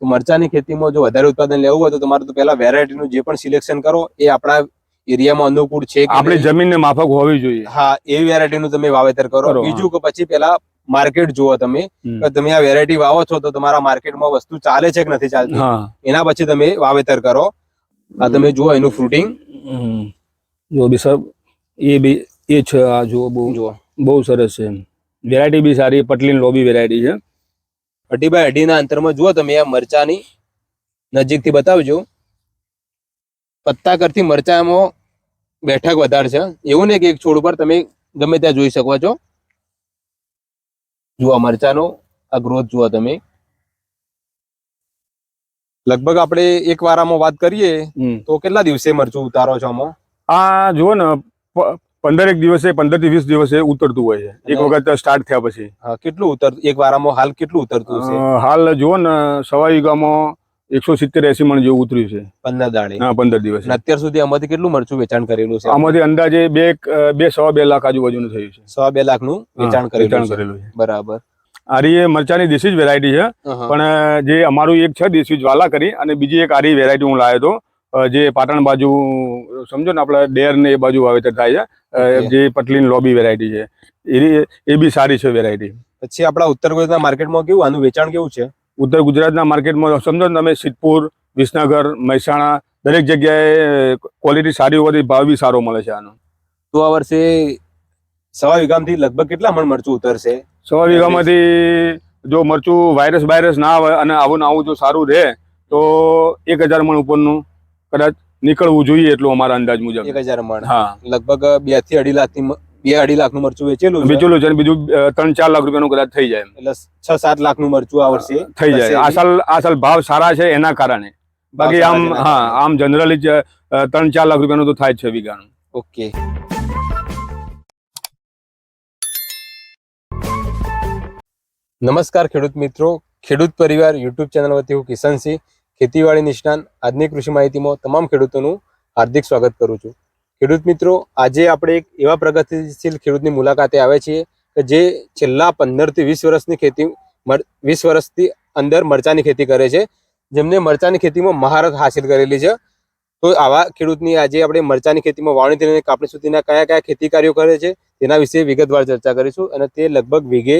તો મરચાની ખેતીમાં જો વધારે ઉત્પાદન લેવું હોય તો તમારે તો પહેલા વેરાયટીનું જે પણ સિલેક્શન કરો એ આપણા એરિયામાં અનુકૂળ છે આપણે જમીનને માફક હોવી જોઈએ. હા એ વેરાયટીનું તમે વાવેતર કરો. બીજું કે પછી પેલા માર્કેટ જુઓ તમે કે તમે આ વેરાયટી વાવો છો તો તમારા માર્કેટમાં વસ્તુ ચાલે છે કે નથી ચાલતી? એના પછી તમે વાવેતર કરો. આ તમે જુઓ એનું ફ્રૂટિંગ જો બી સર એ બી એ છે આ જુઓ બહુ. જુઓ. બહુ સરસ છે વેરાયટી બી સારી પટલીન લોબી વેરાયટી છે. અઢી બાય અઢીના અંતરમાં જુઓ તમે આ મરચાની નજીકથી બતાવજો. પત્તા કરતી મરચામાં બેઠક વધારે છે. એવું નહીં કે એક છોડ ઉપર તમે ગમે ત્યાં જોઈ શકો છો. જુઓ મરચાનો આ ગ્રોથ જુઓ તમે. લગભગ આપણે એક વારામાં વાત કરીએ તો કેટલા દિવસે મરચું ઉતારો છો આમાં? આ જુઓ ને પ- પંદરેક દિવસે પંદરથી વીસ દિવસે ઉતરતું હોય છે. એક વખત સ્ટાર્ટ થયા પછી. હા, કેટલું ઉતર એક વારામાં હાલ કેટલું ઉતરતું છે હાલ જુઓ ને સવા વીઘામાં એકસો સિત્તેર એસી મણ જેવું ઉતર્યું છે. પંદર દાડે હા પંદર દિવસ. અત્યાર સુધી આમાંથી કેટલું મરચું વેચાણ કરેલું છે? આમાંથી અંદાજે બે બે સવા બે લાખ આજુબાજુનું થયું છે. સવા બે લાખનું વેચાણ કરેલું છે. બરાબર. આરી એ મરચાની દેશી જ વેરાયટી છે. પણ જે અમારું એક છે દેશી જ્વાલા કરી અને બીજી એક આરી વેરાયટી હું લાવ્યો હતો. જે પાટણ બાજુ સમજો ને આપણે ડેર ને એ બાજુ વાવેતર થાય છે. જે પટલીની લોબી વેરાયટી છે. એ એ બી સારી છે વેરાયટી પછી આપણા ઉત્તર ગુજરાતના માર્કેટમાં કેવું આનું વેચાણ કેવું છે? ઉત્તર ગુજરાતના માર્કેટમાં સમજો ને તમે સિદ્ધપુર વિસનગર મહેસાણા દરેક જગ્યાએ ક્વોલિટી સારી હોવાથી ભાવ બી સારો મળે છે આનો. તો આ વર્ષે સવા વીઘામાંથી લગભગ કેટલા મણ મરચું ઉતરશે? સવા વીઘામાંથી જો મરચું વાયરસ વાયરસ ના આવે અને આવું ને આવું જો સારું રહે તો એક હજાર મણ ઉપરનું. કદાચ નીકળવું જોઈએ એટલું અમારા અંદાજ મુજબ. એક હજાર મણ. હા. લગભગ બેથી અઢી લાખની બે અઢી લાખનું મરચું વેચેલું વેચેલું બીજું છે બીજું ત્રણ ચાર લાખ રૂપિયાનું કદાચ થઈ જાય. એટલે છ સાત લાખનું મરચું આ વર્ષે થઈ જાય. આસલ આસલ આ ભાવ સારા છે એના કારણે. બાકી આમ હા આમ જનરલી ત્રણ ચાર લાખ રૂપિયાનું તો થાય છે વીઘાનું. ઓકે. નમસ્કાર ખેડૂત મિત્રો. ખેડૂત પરિવાર યુટ્યુબ ચેનલ વતી હું કિશનસિંહ. ખેતીવાડી નિષ્ણાંત, આજની કૃષિ માહિતીમાં તમામ ખેડૂતોનું હાર્દિક સ્વાગત કરું છું. ખેડૂત મિત્રો, આજે આપણે એક એવા પ્રગતિશીલ ખેડૂતની મુલાકાતે આવ્યા છીએ કે જે છેલ્લા પંદરથી વીસ વર્ષની ખેતી વીસ વર્ષથી અંદર મરચાની ખેતી કરે છે. જેમને મરચાની ખેતીમાં મહારત હાસિલ કરેલી છે. તો આવા ખેડૂતની આજે આપણે મરચાની ખેતીમાં વાવણી લઈને કાપણી સુધીના કયા કયા ખેતી કાર્યો કરે છે, તેના વિશે વિગતવાર ચર્ચા કરીશું અને તે લગભગ વીઘે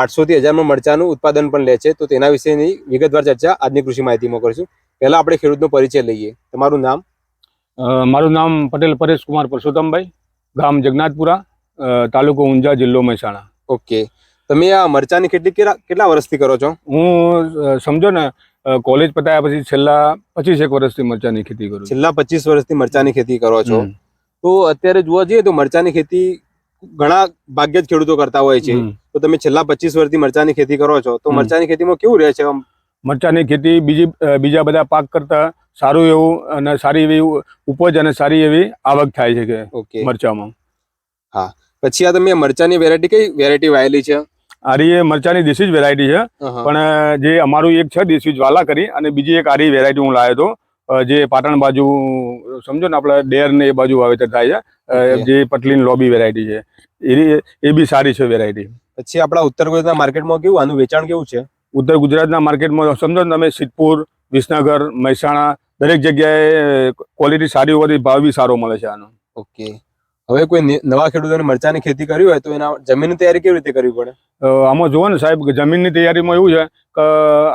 આઠસો થી હજારમાં મરચાનું ઉત્પાદન પણ લે છે. તો તેના વિશેની વિગતવાર ચર્ચા આજની કૃષિ માહિતીમાં કરીશું. પહેલા આપણે ખેડૂતનો પરિચય લઈએ. તમારું નામ? મારું નામ પટેલ પરેશ કુમાર પરસોત્તમભાઈ. ગામ જગન્નાથપુરા તાલુકો ઊંઝા જિલ્લો મહેસાણા. ઓકે. તમે આ મરચાની ખેતી કેટલા કેટલા વર્ષથી કરો છો? હું સમજો ને કોલેજ પતાયા પછી છેલ્લા પચીસ એક વર્ષથી મરચાની ખેતી કરું છું. છેલ્લા પચીસ વર્ષથી મરચાની ખેતી કરો છો. તો અત્યારે જોવા જઈએ તો મરચાની ખેતી ઘણા ભાગ્યે જ ખેડૂતો કરતા હોય છે. તો તમે છેલ્લા પચીસ વર્ષથી મરચાની ખેતી કરો છો તો મરચાની ખેતીમાં કેવું રહે છે મરચાની ખેતી બીજી બીજા બધા પાક કરતા સારું એવું અને સારી એવી ઉપજ અને સારી એવી આવક થાય છે કે મરચામાં. હા. પછી આ તમે મરચાની વેરાયટી કઈ વેરાયટી વાયેલી છે? આરી એ મરચાની દેશી જ વેરાયટી છે. પણ જે અમારું એક છે દેશી જ્વાલા કરી અને બીજી એક આરી વેરાયટી હું લાવ્યો હતો. જે પાટણ બાજુ સમજો ને આપણે ડેર ને એ બાજુ વાવેતર થાય છે. જે પટલીન લોબી વેરાયટી છે. એ એ બી સારી છે વેરાયટી પછી આપણા ઉત્તર ગુજરાતના માર્કેટમાં કેવું આનું વેચાણ કેવું છે? ઉત્તર ગુજરાતના માર્કેટમાં સમજો ને તમે સિદ્ધપુર વિસનગર મહેસાણા દરેક જગ્યાએ ક્વોલિટી સારી હોવાથી ભાવ બી સારો મળે છે આનો. ઓકે. હવે કોઈ નવા ખેડૂતોને મરચાની ખેતી કરવી હોય તો એના જમીનની તૈયારી કેવી રીતે કરવી પડે? આમાં જુઓ ને સાહેબ જમીનની તૈયારીમાં એવું છે કે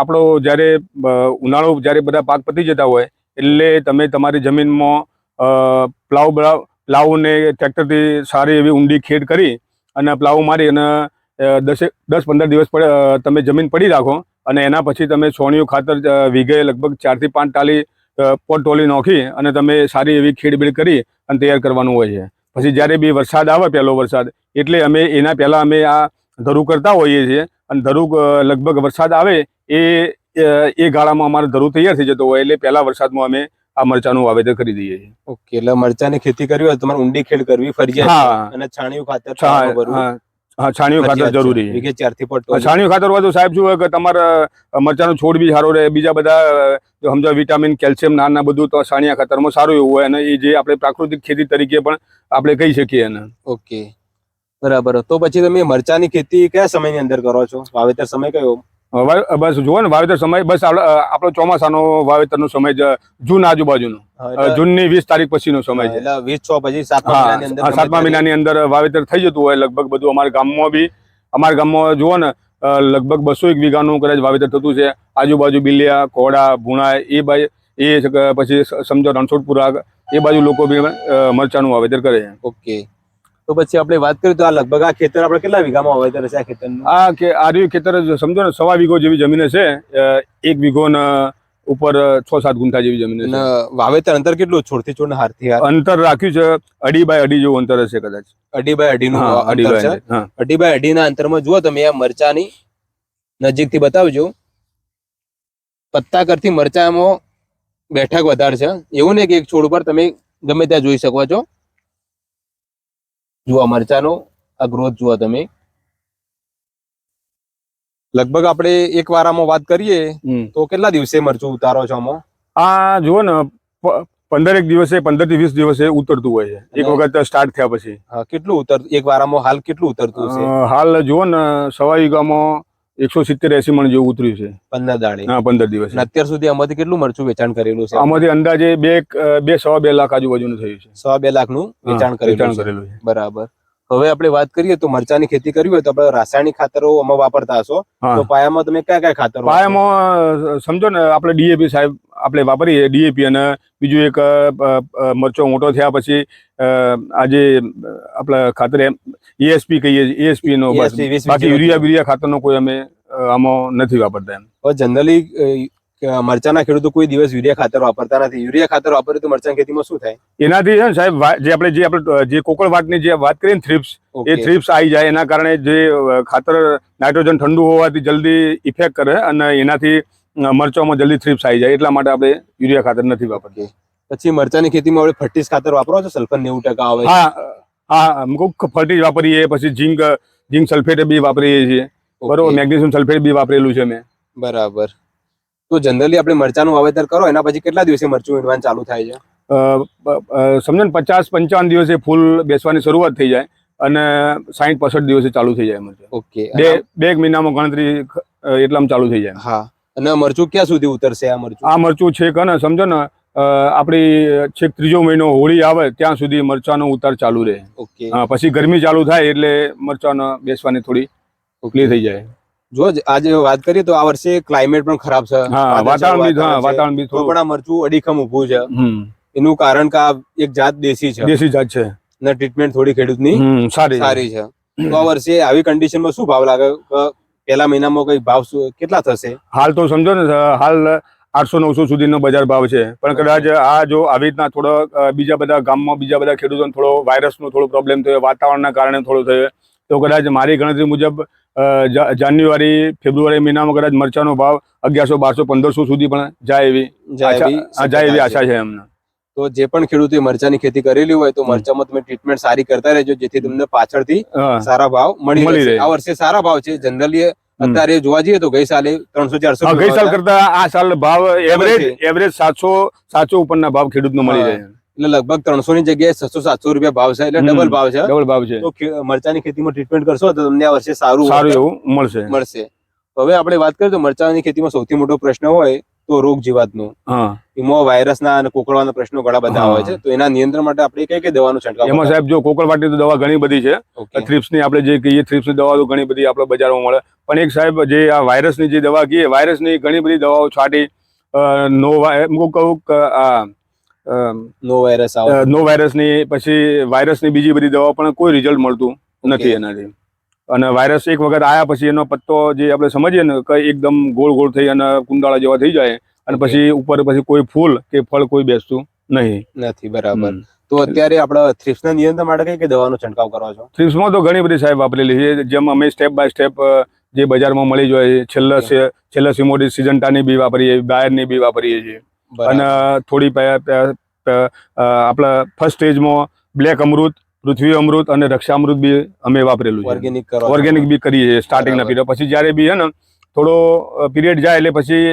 આપણો જ્યારે ઉનાળો જ્યારે બધા પાક પતી જતા હોય એટલે તમે તમારી જમીનમાં પ્લાવ પ્લાવને ટ્રેક્ટરથી સારી એવી ઊંડી ખેડ કરી અને પ્લાવ મારી અને દસે, દસ પંદર દિવસ તમે જમીન પડી રાખો અને એના પછી તમે છોણિયું ખાતર વીઘે લગભગ ચારથી પાંચ ટાલી પોટ ટોલી નાખી અને તમે સારી એવી ખેડબીડ કરી અને તૈયાર કરવાનું હોય છે. પછી જ્યારે બી વરસાદ આવે પહેલો વરસાદ, એટલે અમે એના પહેલાં અમે આ ધરું કરતા હોઈએ છીએ અને ધરું લગભગ વરસાદ આવે એ એ ગાળામાં અમારે ધરું તૈયાર થઈ જતો હોય એટલે પહેલા વરસાદમાં અમે આ મરચાનું વાવેતર કરી દઈએ છીએ. ઓકે એટલે મરચાની ખેતી કરવી હોય તમારે ઊંડી ખેડ કરવી ફરજિયાત. અને છાણિયું ખાતર હા છાણિયું ખાતર જરૂરી છે. વીઘે ચારથી પોટ છાણિયું ખાતર હોય તો સાહેબ શું હોય કે તમારા મરચાનો છોડ બી સારો રહે બીજા બધા સમજો વિટામિન કેલ્શિયમ નાના બધું તો છાણિયા ખાતરમાં સારું એવું હોય અને એ જે આપણે પ્રાકૃતિક ખેતી તરીકે પણ આપણે કહી શકીએ એને. ઓકે બરાબર. તો પછી તમે મરચાની ખેતી કયા સમયની અંદર કરો છો? વાવેતર સમય કયો? બસ જુઓ ને વાવેતર સમય બસ આપણો ચોમાસાનો વાવેતરનો સમય જ જૂન આજુબાજુનો. જૂનની વીસ તારીખ પછીનો સમય છે. વીસ છ પછી સાતમા મહિનાની અંદર સાતમા મહિનાની અંદર વાવેતર થઈ જતું હોય લગભગ બધું અમારા ગામમાં બી અમારા ગામમાં જુઓ ને લગભગ બસો એક વીઘાનું કદાચ વાવેતર થતું છે. આજુબાજુ બિલિયા કોડા ભૂણા એ બાજુ એ પછી સમજો રણછોડપુરા એ બાજુ લોકો બી મરચાનું વાવેતર કરે છે. ઓકે. તો પછી આપણે વાત કરીએ તો આ લગભગ આ ખેતર આપણે કેટલા વીઘામાં વાવેતર છે આ ખેતર આ કે આર્યું ખેતર સમજો ને સવા વીઘો જેવી જમીન છે એક વીઘો ને ઉપર છ સાત ગુંઠા જેવી જમીન છે વાવેતર અંતર કેટલું? છોડથી છોડ ને હારથી હાર? અંતર રાખ્યું છે અઢી બાય અઢી જેવું અંતર હશે કદાચ. અઢી બાય અઢી નું અઢી અંતર છે. બાય અઢી. બાય અઢી ના અંતરમાં જુઓ તમે આ મરચાની નજીકથી બતાવજો. પત્તા કરતી મરચામાં બેઠક વધારે છે. એવું નહીં કે એક છોડ ઉપર તમે ગમે ત્યાં જોઈ શકો છો. જુઓ મરચાનો આ ગ્રોથ જુઓ તમે. લગભગ આપણે એક વારામાં વાત કરીએ તો કેટલા દિવસે મરચું ઉતારો છો આમાં? આ જુઓ ને પંદર પંદરેક દિવસે પંદરથી વીસ દિવસે ઉતરતું હોય છે. એક વખત સ્ટાર્ટ થયા પછી. કેટલું ઉતર એક વારામાં હાલ કેટલું ઉતરતું છે હાલ જુઓ ને સવા વીઘામાં એકસો સિત્તેર એસી મણ જેવું ઉતર્યું છે. પંદર દાડે હા પંદર દિવસ. અત્યાર સુધી આમાંથી કેટલું મરચું વેચાણ કરેલું છે? આમાંથી અંદાજે બે બે સવા બે લાખ આજુબાજુનું થયું છે. સવા બે લાખનું વેચાણ કરેલું વેચાણ છે. કરેલું છે. બરાબર. હવે આપણે વાત કરીએ તો મરચાની ખેતી કરવી હોય તો આપણે રાસાયણિક ખાતરો આમાં વાપરતા હશો. તો પાયામાં તમે કયા કયા ખાતરો પાયામાં સમજો ને આપણે ડીએપી સાહેબ આપણે વાપરીએ ડીએપી અને બીજું એક મરચો મોટો થયા પછી આજે આપણા ખાતર એએસપી કહીએ એએસપી નો બસ. ESP, 20, બાકી યુરિયા બિરિયા ખાતરનો કોઈ અમે આમાં નથી વાપરતા એમ. જનરલી મરચાના ખેડૂતો કોઈ દિવસ યુરિયા ખાતર વાપરતા નથી. યુરિયા ખાતર વાપરે તો મરચાની ખેતીમાં શું થાય? એનાથી છે ને સાહેબ જે આપણે જે આપણે જે કોકળવાટની જે વાત કરીએ થ્રીપ્સ એ થ્રીપ્સ આવી જાય. એના કારણે જે ખાતર નાઇટ્રોજન ઠંડુ હોવાથી જલ્દી ઇફેક્ટ કરે અને એનાથી મરચામાં જલ્દી થ્રીપ્સ આવી જાય એટલા માટે આપણે યુરિયા ખાતર નથી વાપરતું. પછી મરચાની ખેતીમાં આપણે ફર્ટિસ ખાતર વાપરો છો? સલ્ફર નેવું ટકા આવે હા હા અમુક ફર્ટિસ વાપરીએ પછી ઝીંક ઝીંક સલ્ફેટ બી વાપરીએ છીએ. બરોબર મેગ્નેશિયમ સલ્ફેટ બી વાપરેલું છે મેં. બરાબર. તો જનરલી આપણે મરચાનું વાવેતર કરો એના પછી કેટલા દિવસે મરચું વીણવાનું ચાલુ થાય છે? સમજો ને પચાસ પંચાવન દિવસે ફૂલ બેસવાની શરૂઆત થઈ જાય અને સાહીઠ પાસઠ દિવસે ચાલુ થઈ જાય મરચું. ઓકે બે બે એક મહિનામાં ગણતરી એટલામાં ચાલુ થઈ જાય. હા. અને મરચું ક્યાં સુધી ઉતરશે આ મરચું? આ મરચું છે ને સમજો ને આપણી છેક ત્રીજો મહિનો હોળી આવે ત્યાં સુધી મરચાનો ઉતાર ચાલુ રહે. ઓકે. પછી ગરમી ચાલુ થાય એટલે મરચાનો બેસવાની થોડી ઉકલી થઈ જાય. જો આજે વાત કરીએ તો આ વર્ષે ક્લાઇમેટ પણ ખરાબ છે. હા વાતાવરણ વાતાવરણ બી થોડું પણ આ મરચું અડીખમ ઊભું છે. એનું કારણ કે આ એક જાત દેશી છે. દેશી જાત છે. ને ટ્રીટમેન્ટ થોડી ખેડૂતની સારી સારી છે. તો આ વર્ષે આવી કન્ડિશનમાં શું ભાવ લાગે? પહેલા મહિનામાં કઈ ભાવ કેટલા થશે? હાલ તો સમજો ને હાલ આઠસો નવસો સુધીનો બજાર ભાવ છે. પણ કદાચ આ જો આવી રીતના થોડો બીજા બધા ગામમાં બીજા બધા ખેડૂતોને થોડો વાયરસનો થોડો પ્રોબ્લેમ થયો વાતાવરણના કારણે થોડો થયો તો કદાચ મારી ગણતરી મુજબ જાન્યુઆરી ફેબ્રુઆરી મહિનામાં કદાચ મરચાનો ભાવ અગિયારસો બારસો પંદરસો સુધી પણ જાય એવી જાય એવી આશા- છે એમને. તો જે પણ ખેડૂતે મરચાની ખેતી કરેલી હોય તો મરચામાં તમે ટ્રીટમેન્ટ સારી કરતા રહેજો જેથી તમને પાછળથી સારા ભાવ મળી રહે. આ વર્ષે સારા ભાવ છે. જનરલી અત્યારે જોવા જઈએ તો ગઈ સાલે ત્રણસો ચારસો ગઈ સાલ કરતા આ સાલ ભાવ એવરેજ એવરેજ સાતસો સાતસો ઉપરના ભાવ ખેડૂતનો મળી રહે. એટલે લગભગ ત્રણસો ની જગ્યાએ છસો સાતસો રૂપિયા ભાવ છે. એટલે ડબલ ભાવ છે. ડબલ ભાવ છે. તો મરચાની ખેતીમાં ટ્રીટમેન્ટ કરશો તો તમને આ વર્ષે સારું સારું એવું મળશે. મળશે. હવે આપણે વાત કરીએ તો મરચાની ખેતીમાં સૌથી મોટો પ્રશ્ન હોય તો રોગ જીવાતનું. એમાં વાયરસના અને કોકળવાના પ્રશ્નો ઘણા બધા આવે હોય છે. તો એના નિયંત્રણ માટે આપણે કઈ કઈ દવાનું છંટકાવ એમાં સાહેબ જો કોકળવાટી તો દવા ઘણી બધી છે. થ્રિપ્સની આપણે જે કહીએ થ્રિપ્સની દવા તો ઘણી બધી આપણે બજારમાં મળે. પણ એક સાહેબ જે આ વાયરસની જે દવા કહીએ વાયરસની ઘણી બધી દવાઓ છાંટી નો હું કહું કહું આ નો વાયરસ નો વાયરસની પછી વાયરસની બીજી બધી દવા પણ કોઈ રિઝલ્ટ મળતું નથી એનાથી. અને વાયરસ એક વખત આયા પછી એનો પત્તો જે આપણે સમજીએ ને કે એકદમ ગોળ ગોળ થઈ અને કુંડાળા જેવા થઈ જાય અને પછી ઉપર પછી કોઈ ફૂલ કે ફળ કોઈ બેસતું નહીં. નથી બરાબર. તો અત્યારે આપણે થ્રિપ્સના નિયંત્રણ માટે કઈ કઈ દવાનો છંટકાવ કરવા છો? થ્રીપ્સમાં તો ઘણી બધી સાહેબ વાપરેલી છે જેમ અમે સ્ટેપ બાય સ્ટેપ જે બજારમાં મળી જાય છેલ્લા છેલ્લા સિમોડી સિજન્ટાની બી વાપરીએ બાયરની બી વાપરીએ છીએ. અને થોડી આપણા ફર્સ્ટ સ્ટેજમાં બ્લેક અમૃત પૃથ્વી અમૃત અને રક્ષામૃત બી અમે વાપરેલું છે. ઓર્ગેનિક ઓર્ગેનિક બી કરીએ છીએ સ્ટાર્ટિંગના પીરિયડ પછી જ્યારે બી હે ને થોડો પીરિયડ જાય એટલે પછી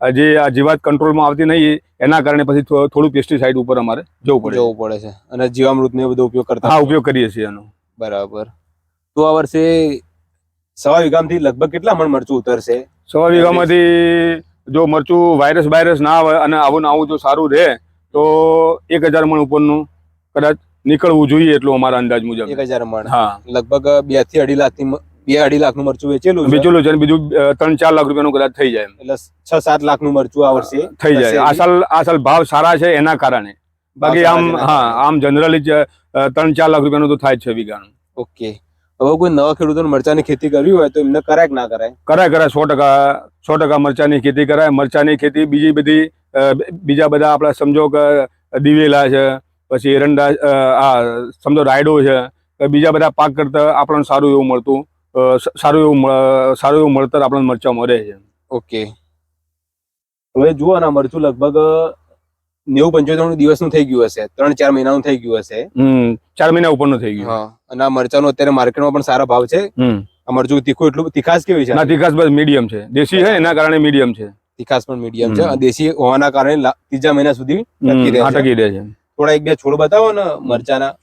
જે આ જીવાત કંટ્રોલમાં આવતી નહીં એના કારણે પછી થોડું પેસ્ટિસાઇડ ઉપર અમારે જવું પડે. જવું પડે છે. અને જીવામૃત ને એ બધો ઉપયોગ કરતા હા ઉપયોગ કરીએ છીએ એનો. બરાબર. તો આ વર્ષે સવા વીઘામાંથી લગભગ કેટલા મણ મરચું ઉતરશે? સવા વીઘામાંથી જો મરચું વાયરસ વાયરસ ના આવે અને આવું ને આવું જો સારું રહે તો એક હજાર મણ ઉપરનું કદાચ નીકળવું જોઈએ એટલું અમારા અંદાજ મુજબ. એક હજાર મણ. હા. લગભગ બેથી અઢી લાખની બે અઢી લાખનું મરચું વેચેલું વેચેલું બીજું છે બીજું ત્રણ ચાર લાખ રૂપિયાનું કદાચ થઈ જાય એટલે છ સાત લાખનું મરચું આ વર્ષે થઈ જાય. આસલ આ સાલ આ સાલ ભાવ સારા છે એના કારણે. બાકી આમ હા આમ જનરલી જ ત્રણ ચાર લાખ રૂપિયાનું તો થાય છે વીઘાનું. ઓકે. હવે કોઈ નવા ખેડૂતોને મરચાની ખેતી કરવી હોય તો એમને કરાય કે ના કરાય? કરાય કરાય. સો ટકા સો ટકા મરચાની ખેતી કરાય. મરચાની ખેતી બીજી બધી બીજા બધા આપણા સમજો કે દિવેલા છે પછી એરંડા આ સમજો રાયડો છે બીજા બધા પાક કરતા આપણને સારું એવું મળતું સારું એવું સારું એવું મળતર આપણને મરચા મળે છે. ઓકે. હવે જુઓ ના મરચું લગભગ નેવું પંચોતેર દિવસનું થઈ ગયું હશે ત્રણ ચાર મહિનાનું થઈ ગયું હશે. ચાર મહિના ઉપરનું થઈ ગયું. હા અને આ મરચાનું અત્યારે માર્કેટમાં પણ સારા ભાવ છે. આ મરચું તીખું એટલું તીખાસ કેવી છે? ના તીખાસ બસ મીડિયમ છે. દેશી છે એના કારણે મીડિયમ છે. તીખાસ પણ મીડિયમ છે. દેશી હોવાના કારણે ત્રીજા મહિના સુધી ટકી રહે છે. થોડા એક બે છોડ બતાવો ને મરચાના.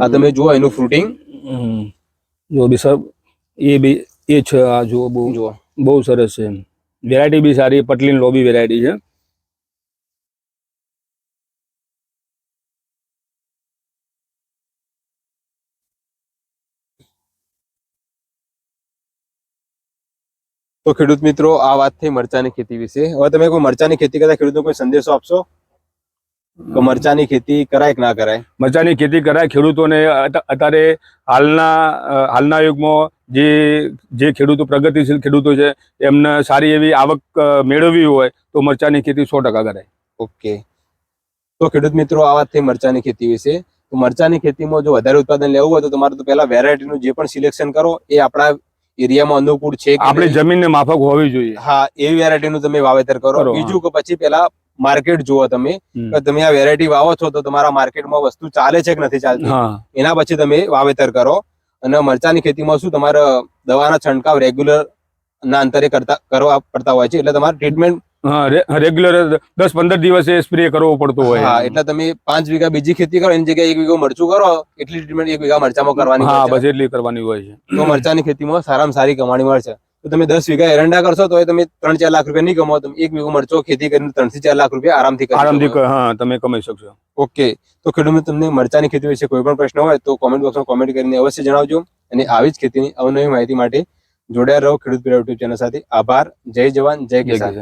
આ તમે જુઓ એનું ફ્રૂટિંગ. જો બી સર એ બી એ છે આ જુઓ બહુ જુઓ. બહુ સરસ છે વેરાયટી બી સારી પટલીન લોબી વેરાયટી છે. તો ખેડૂત મિત્રો આ વાત થઈ મરચાની ખેતી વિશે. હવે તમે કોઈ મરચાની ખેતી કરતા ખેડૂતનો કોઈ સંદેશો આપશો? કે મરચાની ખેતી કરાય કે ના કરાય? મરચાની ખેતી કરાય ખેડૂતોને અત- અત્યારે હાલના હાલના યુગમાં જે જે ખેડૂતો પ્રગતિશીલ ખેડૂતો છે એમને સારી એવી આવક મેળવવી હોય તો મરચાની ખેતી સો ટકા કરાય. ઓકે. તો ખેડૂત મિત્રો આ વાત થઈ મરચાની ખેતી વિશે. તો મરચાની ખેતીમાં જો વધારે ઉત્પાદન લેવું હોય તો તમારે તો પહેલા વેરાયટીનું જે પણ સિલેક્શન કરો એ આપણા એરિયામાં અનુકૂળ છે આપણે જમીનને માફક હોવી જોઈએ. હા એવી વેરાયટીનું તમે વાવેતર કરો. કરો, બીજું કે પછી પેલા માર્કેટ જુઓ તમે તમે આ વેરાયટી વાવો છો તો તમારા માર્કેટમાં વસ્તુ ચાલે છે કે નથી ચાલતી? એના પછી તમે વાવેતર કરો અને મરચાની ખેતીમાં શું તમારે દવાના છંટકાવ રેગ્યુલર ના અંતરે કરતા કરવા પડતા હોય છે એટલે તમારે ટ્રીટમેન્ટ રેગ્યુલર દસ પંદર દિવસે સ્પ્રે કરવો પડતો હોય હા એટલે તમે પાંચ વીઘા બીજી ખેતી કરો એની જગ્યાએ એક વીઘો મરચું કરો એટલી ટ્રીટમેન્ટ એક વીઘા મરચામાં કરવાની હા બસ એટલી કરવાની હોય છે. તો મરચાની ખેતીમાં સારામાં સારી કમાણી મળશે તો તમે દસ વીઘા એરંડા કરશો તો તમે ત્રણ ચાર લાખ રૂપિયા નહીં કમાવો. તમે એક વીઘો મરચો ખેતી કરીને ત્રણથી ચાર લાખ રૂપિયા આરામથી આરામથી હા તમે કમાઈ શકશો. ઓકે. તો ખેડૂત તમને મરચાની ખેતી વિશે કોઈ પણ પ્રશ્ન હોય તો કોમેન્ટ બોક્સમાં કોમેન્ટ કરીને અવશ્ય જણાવજો. અને આવી જ ખેતીની અવનવી માહિતી માટે જોડાયા રહો ખેડૂત યુટ્યુબ ચેનલ સાથે. આભાર. જય જવાન જય કિસાન.